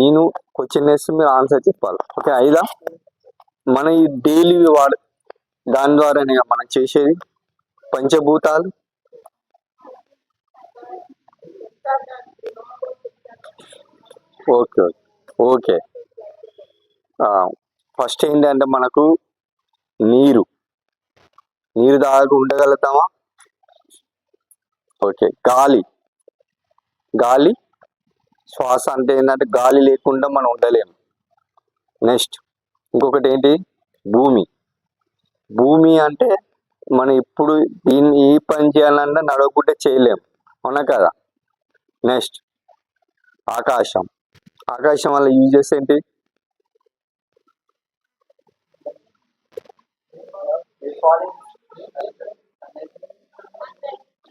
నేను క్వశ్చన్ వేస్తే మీరు ఆన్సర్ చెప్పాలి. ఓకే ఐదా? మన ఈ డైలీ వాడు దాని ద్వారానే మనం చేసేది? పంచభూతాలు? ఓకే ఓకే ఫస్ట్ ఏంటంటే మనకు నీరు. నీరు దాకా ఉండగలుగుతామా? ఓకే గాలి. గాలి శ్వాస అంటే ఏంటంటే గాలి లేకుండా మనం ఉండలేము నెక్స్ట్ ఇంకొకటి ఏంటి? భూమి. భూమి అంటే మనం ఇప్పుడు దీన్ని ఏ పని చేయాలన్నా నడవకుంటే చేయలేము అవునా కదా? నెక్స్ట్ ఆకాశం. ఆకాశం వల్ల యూజెస్ ఏంటి?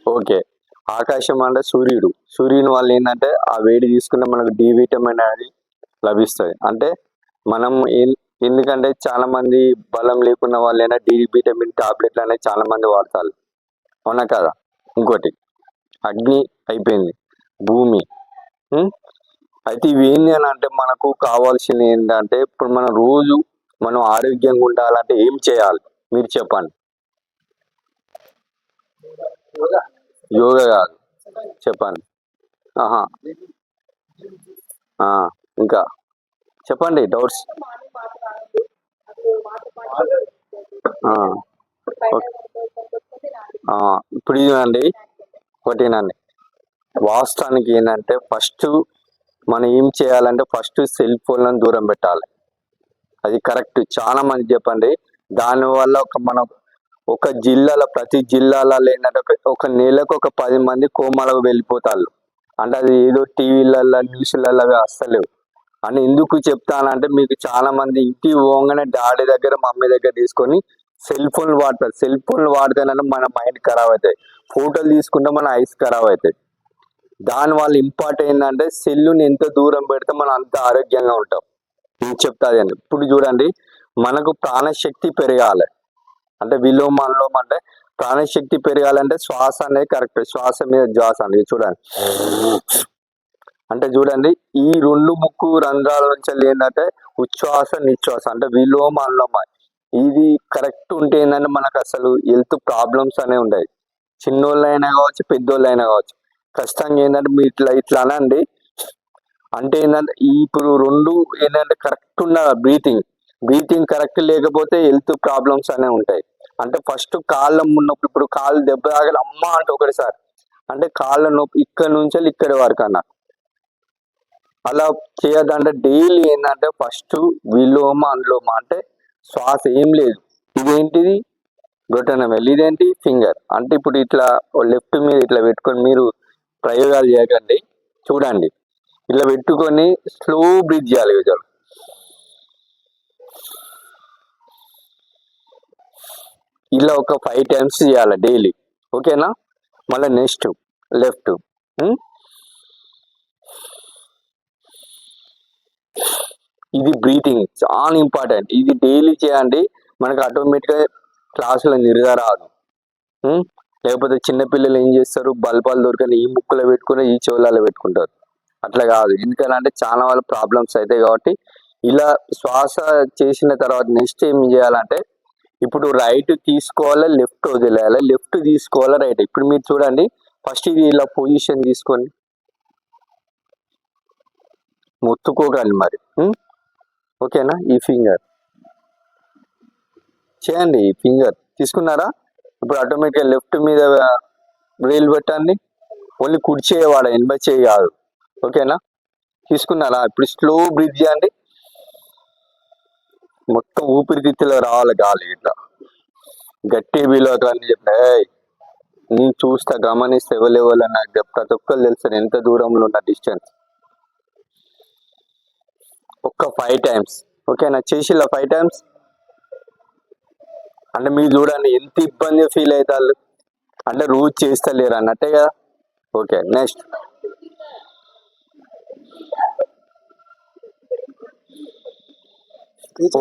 ఓకే. ఆకాశం అంటే సూర్యుడు. సూర్యుని వల్ల ఏంటంటే ఆ వేడి తీసుకుంటే మనకు డి విటమిన్ అనేది లభిస్తుంది. అంటే మనం ఎందుకంటే చాలా మంది బలం లేకున్న వాళ్ళైనా డి విటమిన్ టాబ్లెట్లు అనేది చాలా మంది వాడతారు. అవునా కదా? ఇంకోటి అగ్ని అయిపోయింది. భూమి. అయితే ఇవి ఏంటి అని అంటే మనకు కావాల్సింది ఏంటంటే ఇప్పుడు మనం రోజు మనం ఆరోగ్యంగా ఉండాలంటే ఏం చేయాలి? మీరు చెప్పండి. యోగా కాదు. చెప్పండి. ఆహా. ఇంకా. చెప్పండి డౌట్స్. ఇప్పుడు ఇదండి ఒకటేనండి వాస్తవానికి ఏంటంటే ఫస్ట్ మనం ఏం చేయాలంటే ఫస్ట్ సెల్ ఫోన్లను దూరం పెట్టాలి. అది కరెక్ట్. చాలా మంది చెప్పండి దానివల్ల ఒక మన ఒక జిల్లాలో ప్రతి జిల్లాలో ఏంటంటే ఒక ఒక నెలకు ఒక పది మంది కోమాలకు వెళ్ళిపోతారు అంటే అది ఏదో టీవీలలో న్యూస్లలో అస్సలేవు. అని ఎందుకు చెప్తానంటే మీకు చాలా మంది ఇంటికి పోగానే డాడీ దగ్గర మమ్మీ దగ్గర తీసుకొని సెల్ ఫోన్లు వాడతారు. సెల్ ఫోన్లు వాడితేనంటే మన మైండ్ ఖరాబ్ అవుతాయి. ఫోటోలు తీసుకుంటే మన ఐస్ ఖరాబ్ అవుతాయి. దాని వల్ల ఇంపార్టెంట్ ఏంటంటే సెల్లుని ఎంత దూరం పెడితే మనం అంత ఆరోగ్యంగా ఉంటాం. నేను చెప్తాది ఇప్పుడు చూడండి మనకు ప్రాణశక్తి పెరగాలి. అంటే విలోమ అనులోమ అంటే ప్రాణశక్తి పెరగాలంటే శ్వాస అనేది కరెక్ట్ శ్వాస మీద శ్వాస అనేది చూడండి. అంటే చూడండి ఈ రెండు ముక్కు రంధ్రాల నుంచి ఏంటంటే ఉచ్ఛ్వాస నిశ్వాస అంటే విలోమ అనులోమ ఇది కరెక్ట్ ఉంటే ఏంటంటే మనకు అసలు హెల్త్ ప్రాబ్లమ్స్ అనేవి ఉండవు చిన్నోళ్ళైనా కావచ్చు పెద్దోళ్ళైనా కావచ్చు. ఖచ్చితంగా ఏంటంటే మీ ఇట్లా ఇట్లా అనండి. అంటే ఏంటంటే ఇప్పుడు రెండు ఏంటంటే కరెక్ట్ ఉన్న బ్రీతింగ్ బ్రీతింగ్ కరెక్ట్ లేకపోతే హెల్త్ ప్రాబ్లమ్స్ అనేవి ఉంటాయి. అంటే ఫస్ట్ కాళ్ళ ఉన్నప్పుడు ఇప్పుడు కాళ్ళు దెబ్బ తాగలి అమ్మ అంటే ఒకటిసారి అంటే కాళ్ళ నొప్పి ఇక్కడ నుంచి ఇక్కడి వరకు అన్న. అలా చేయదంటే డైలీ ఏంటంటే ఫస్ట్ విలోమ అనులోమ అంటే శ్వాస ఏం లేదు. ఇదేంటిది? గొట్టనమేల్ ఇదేంటి? ఫింగర్ అంటే ఇప్పుడు ఇట్లా లెఫ్ట్ మీద ఇట్లా పెట్టుకొని మీరు ప్రయోగాలు చేయకండి. చూడండి. ఇట్లా పెట్టుకొని స్లో బ్రీత్ చేయాలి. విజయాలు ఇలా ఒక ఫైవ్ టైమ్స్ చేయాలి డైలీ ఓకేనా? మళ్ళీ నెక్స్ట్ లెఫ్ట్ ఇది బ్రీతింగ్ చాలా ఇంపార్టెంట్ ఇది డైలీ చేయండి. మనకు ఆటోమేటిక్గా క్లాసులో నిర్ధార రాదు. లేకపోతే చిన్నపిల్లలు ఏం చేస్తారు? బల్బాలు దొరకని ఈ ముక్కులో పెట్టుకుని ఈ చెవులలో పెట్టుకుంటారు. అట్లా కాదు. ఎందుకంటే చాలా వాళ్ళ ప్రాబ్లమ్స్ అవుతాయి కాబట్టి ఇలా శ్వాస చేసిన తర్వాత నెక్స్ట్ ఏం చేయాలంటే ఇప్పుడు రైట్ తీసుకోవాలా లెఫ్ట్ వదిలేయాలా? లెఫ్ట్ తీసుకోవాలా రైట్ ఇప్పుడు మీరు చూడండి. ఫస్ట్ ఇది ఇలా పొజిషన్ తీసుకోండి. మొత్తుకోకండి మరి. ఓకేనా? ఈ ఫింగర్ చేయండి ఈ ఫింగర్ తీసుకున్నారా? ఇప్పుడు ఆటోమేటిక్గా లెఫ్ట్ మీద రైలు పెట్టండి. ఓన్లీ కుడి చేయవాడ ఎనభై చేయి కాదు. ఓకేనా? తీసుకున్నారా? ఇప్పుడు స్లో బ్రీత్ చేయండి. మొత్తం ఊపిరితిత్తులో రావాలి గాలి ఇట్లా. గట్టి వీలోకి అని చెప్పి నేను చూస్తా గమనిస్తే ఎవరెవరు నాకు చెప్ ప్రతి ఒక్కరు తెలుసు ఎంత దూరంలో ఉన్న డిస్టెన్స్ ఒక్క ఫైవ్ టైమ్స్ ఓకేనా చేసిలా ఫైవ్ టైమ్స్ అంటే మీరు చూడండి ఎంత ఇబ్బంది ఫీల్ అవుతారు అంటే రోజు చేస్తలేరు అన్నట్టే కదా. ఓకే నెక్స్ట్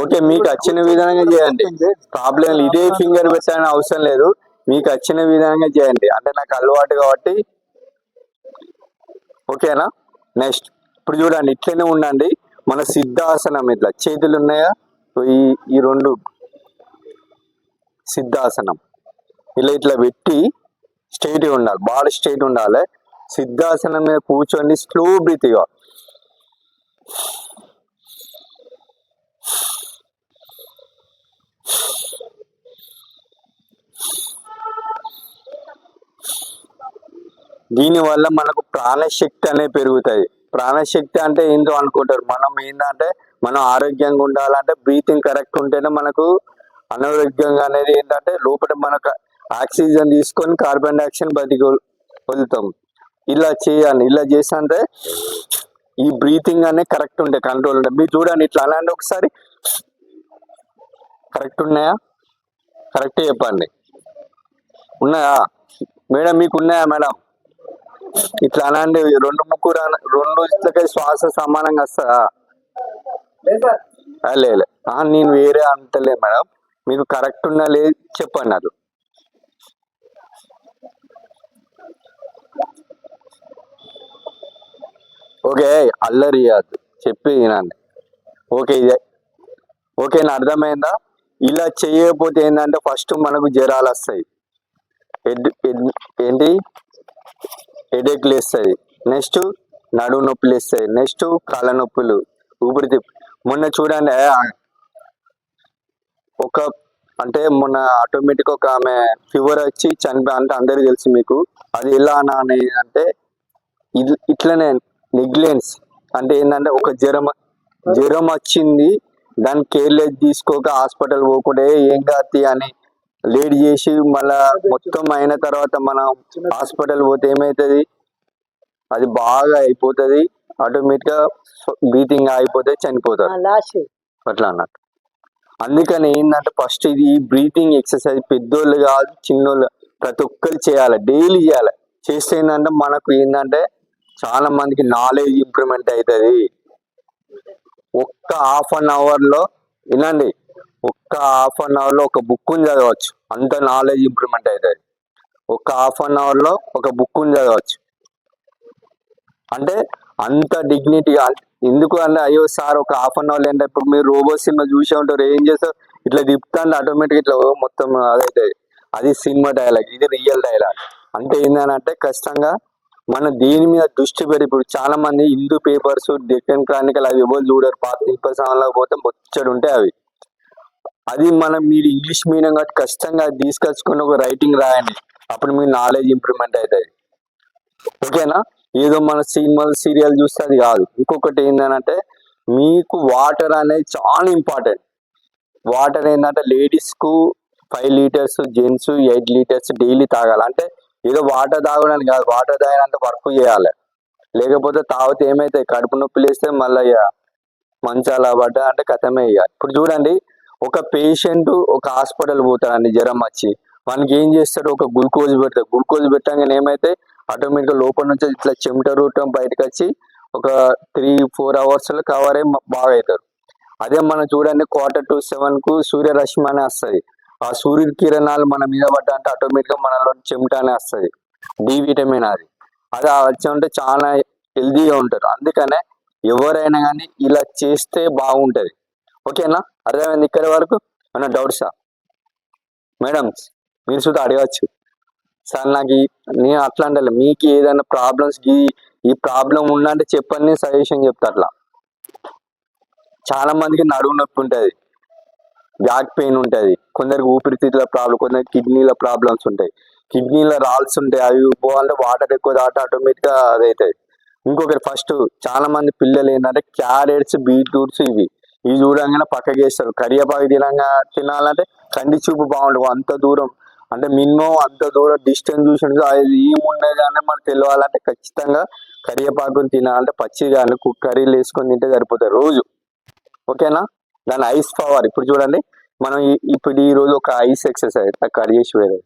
ఓకే మీకు వచ్చిన విధంగా చేయండి. ప్రాబ్లం ఇదే ఫింగర్ పెట్టాలని అవసరం లేదు. మీకు వచ్చిన విధంగా చేయండి. అంటే నాకు అలవాటు కాబట్టి. ఓకేనా? నెక్స్ట్ ఇప్పుడు చూడండి ఇట్లనే ఉండండి. మన సిద్ధాసనం ఇట్లా. చేతులు ఉన్నాయా? ఈ ఈ రెండు. సిద్ధాసనం. ఇలా ఇట్లా పెట్టి స్ట్రైట్ ఉండాలి. బాడీ స్ట్రైట్ ఉండాలి. సిద్ధాసనం మీద కూర్చోండి. స్లో బ్రీత్గా దీనివల్ల మనకు ప్రాణశక్తి అనేది పెరుగుతుంది ప్రాణశక్తి అంటే ఏంటో అనుకుంటారు. మనం ఏంటంటే మనం ఆరోగ్యంగా ఉండాలంటే బ్రీతింగ్ కరెక్ట్ ఉంటేనే మనకు అనారోగ్యంగా అనేది ఏంటంటే లోపల మనకు ఆక్సిజన్ తీసుకొని కార్బన్ డైఆక్సైడ్ బతికి వదులుతాం. ఇలా చేయాలి. ఇలా చేస్తే ఈ బ్రీతింగ్ అనేది కరెక్ట్ ఉంటే కంట్రోల్ ఉంటాయి మీరు చూడండి ఇట్లా. అలాంటి ఒకసారి కరెక్ట్ ఉన్నాయా? కరెక్ట్ చెప్పండి. ఉన్నాయా? మేడం మీకు ఉన్నాయా మేడం? ఇట్లా అనండి రెండు ముక్కు రెండు ఇట్లకే శ్వాస సమానంగా వస్తుందా? లేదు లే నేను వేరే అంటలే మేడం. మీకు కరెక్ట్ ఉన్నా లేదు చెప్పండి అది. ఓకే అల్లరి చెప్పి తినండి ఓకే ఇదే. ఓకే నా అర్థమైందా? ఇలా చేయకపోతే ఏంటంటే ఫస్ట్ మనకు జ్వరాలు వస్తాయి. హెడ్ ఏంటి? హెడేక్లు వేస్తాయి నెక్స్ట్ నడుము నొప్పులు వేస్తాయి నెక్స్ట్ కాళ్ళ నొప్పులు ఊపిరితిత్తు మొన్న చూడండి ఒక అంటే మొన్న ఆటోమేటిక్ ఒక ఆమె ఫీవర్ వచ్చి చనిపోయి అంటే అందరికీ తెలుసు మీకు అది ఎలా అని అంటే ఇట్లనే నెగ్లెన్స్ అంటే ఏంటంటే ఒక జ్వరం జ్వరం వచ్చింది దాన్ని కేర్లెస్ తీసుకోక హాస్పిటల్ పోకుండా "ఏ, కాదు అని లేట్ చేసి మళ్ళా మొత్తం అయిన తర్వాత మనం హాస్పిటల్ పోతే ఏమవుతుంది అది బాగా అయిపోతుంది ఆటోమేటిక్గా బ్రీతింగ్ అయిపోతే చనిపోతారు. అట్లా అన్నట్టు. అందుకని ఏంటంటే ఫస్ట్ ఇది బ్రీతింగ్ ఎక్సర్సైజ్ పెద్దోళ్ళు కాదు చిన్నోళ్ళు ప్రతి ఒక్కరు చేయాలి డైలీ చేయాలి. చేస్తే ఏంటంటే మనకు ఏంటంటే చాలా మందికి నాలెడ్జ్ ఇంప్రూవ్మెంట్ అవుతుంది హాఫ్ అన్ అవర్లో వినండి. ఒక్క హాఫ్ అన్ అవర్లో ఒక బుక్ని చదవచ్చు. అంత నాలెడ్జ్ ఇంప్రూవ్మెంట్ అవుతుంది. ఒక హాఫ్ అన్ అవర్లో ఒక బుక్ని చదవచ్చు. అంటే అంత డిగ్నిటీగా ఎందుకు అంటే అయ్యో సార్ ఒక హాఫ్ అన్ అవర్ అంటే ఇప్పుడు మీరు రోబో సినిమా చూసే ఉంటారు. ఏం చేస్తారు? ఇట్లా తిప్పుతాను ఆటోమేటిక్ ఇట్లా మొత్తం అదైతుంది. అది సినిమా డైలాగ్. ఇది రియల్ డైలాగ్. అంటే ఏంటంటే ఖచ్చితంగా మనం దీని మీద దృష్టి పెట్టి ఇప్పుడు చాలా మంది హిందూ పేపర్స్ డెక్కన్ క్రానికల్ అవి ఎవరు చూడరు పాత ఇనుప పోతే ముచ్చడు ఉంటాయి అవి. అది మనం మీరు ఇంగ్లీష్ మీడియం కాబట్టి ఖచ్చితంగా అది తీసుకొచ్చుకొని ఒక రైటింగ్ రాయండి. అప్పుడు మీ నాలెడ్జ్ ఇంప్రూవ్మెంట్ అవుతుంది. ఓకేనా ఏదో మన సినిమాలు సీరియల్ చూస్తే అది కాదు. ఇంకొకటి ఏంటంటే మీకు వాటర్ అనేది చాలా ఇంపార్టెంట్ వాటర్ ఏంటంటే లేడీస్కు five litres gents eight litres daily తాగాలి. అంటే ఏదో వాటర్ తాగడానికి కాదు వాటర్ తాగినంత వర్క్ చేయాలి. లేకపోతే తాగితే ఏమైతే కడుపు నొప్పి లేస్తే మళ్ళీ మంచాల పడ్డ అంటే కథమే ఇక. ఇప్పుడు చూడండి ఒక పేషెంట్ ఒక హాస్పిటల్ పోతాడండి జ్వరం వచ్చి. మనకి ఏం చేస్తాడు? ఒక గ్లూకోజ్ పెడతాడు. గ్లూకోజ్ పెట్టగానే ఏమైతే ఆటోమేటిక్గా లోపల నుంచి ఇట్లా చెమట రూటం బయటకు వచ్చి ఒక త్రీ ఫోర్ అవర్స్లో కవర్ అయ్యి బాగా అవుతారు అదే మనం చూడండి క్వార్టర్ టు సెవెన్కు సూర్యరశ్మి అనే వస్తుంది. ఆ సూర్యుడి కిరణాలు మన మీద పడ్డంటే ఆటోమేటిక్గా ఆటోమేటిక్గా మనలో చెమటానే వస్తుంది. డి విటమిన్ అది. అది వచ్చి ఉంటే చాలా హెల్దీగా ఉంటారు అందుకనే ఎవరైనా కానీ ఇలా చేస్తే బాగుంటది. ఓకేనా? అర్థమైంది ఇక్కడ వరకు? మన డౌట్సా మేడం మీరు చూద్దా అడగచ్చు. సార్ నాకు నేను అట్లా అంటే మీకు ఏదైనా ప్రాబ్లమ్స్ ఈ ఈ ప్రాబ్లం ఉందంటే చెప్పండి సజెషన్ చెప్తా అట్లా. చాలా మందికి నడుము నొప్పి ఉంటుంది. బ్యాక్ పెయిన్ ఉంటుంది. కొందరికి ఊపిరితిత్తుల ప్రాబ్లం కొందరికి కిడ్నీల ప్రాబ్లమ్స్ ఉంటాయి. కిడ్నీలో రాల్స్ ఉంటాయి. అవి పోవాలంటే వాటర్ ఎక్కువ దాట ఆటోమేటిక్గా అదైతాయి ఇంకొకటి ఫస్ట్ చాలా మంది పిల్లలు ఏంటంటే క్యారెట్స్ బీట్రూట్స్ ఇవి. ఇవి చూడంగానే పక్కకి వేస్తారు. కరివేపాకు తినంగా తినాలంటే కంటి చూపు బాగుంటుంది. అంత దూరం. అంటే మినిమం అంత దూరం డిస్టెన్స్ చూసి అది ఏముండదు అని మనకు తెలియాలంటే ఖచ్చితంగా కరివేపాకుని తినాలంటే పచ్చి కానీ కర్రీలు వేసుకొని తింటే సరిపోతాయి రోజు. ఓకేనా దాని ఐస్ పవర్ ఇప్పుడు చూడండి మనం ఇప్పుడు ఈ రోజు ఒక ఐస్ ఎక్సర్సైజ్ కట్ చేసి వేరే.